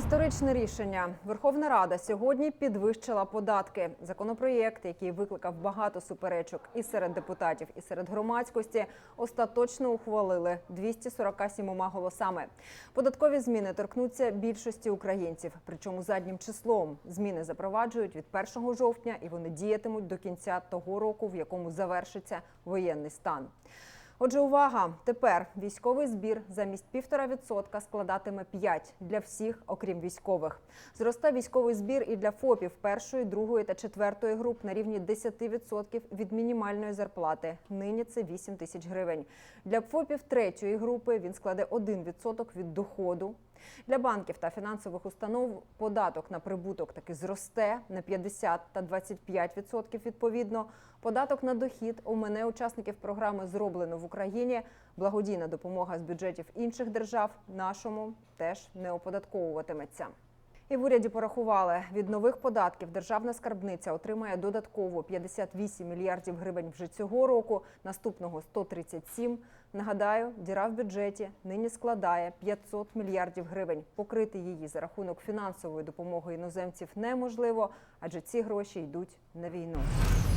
Історичне рішення. Верховна Рада сьогодні підвищила податки. Законопроєкт, який викликав багато суперечок і серед депутатів, і серед громадськості, остаточно ухвалили 247 голосами. Податкові зміни торкнуться більшості українців. Причому заднім числом зміни запроваджують від 1 жовтня і вони діятимуть до кінця того року, в якому завершиться воєнний стан. Отже, увага! Тепер військовий збір замість півтора відсотка складатиме 5 для всіх, окрім військових. Зросте військовий збір і для ФОПів першої, другої та четвертої груп на рівні 10% від мінімальної зарплати. Нині це 8 тисяч гривень. Для ФОПів третьої групи він складе 1% від доходу. Для банків та фінансових установ податок на прибуток таки зросте на 50 та 25% відповідно. Податок на дохід у мене учасників програми зроблено в Україні. Благодійна допомога з бюджетів інших держав нашому теж не оподатковуватиметься. І в уряді порахували, від нових податків державна скарбниця отримає додатково 58 мільярдів гривень вже цього року, наступного 137. Нагадаю, діра в бюджеті нині складає 500 мільярдів гривень. Покрити її за рахунок фінансової допомоги іноземців неможливо, адже ці гроші йдуть на війну.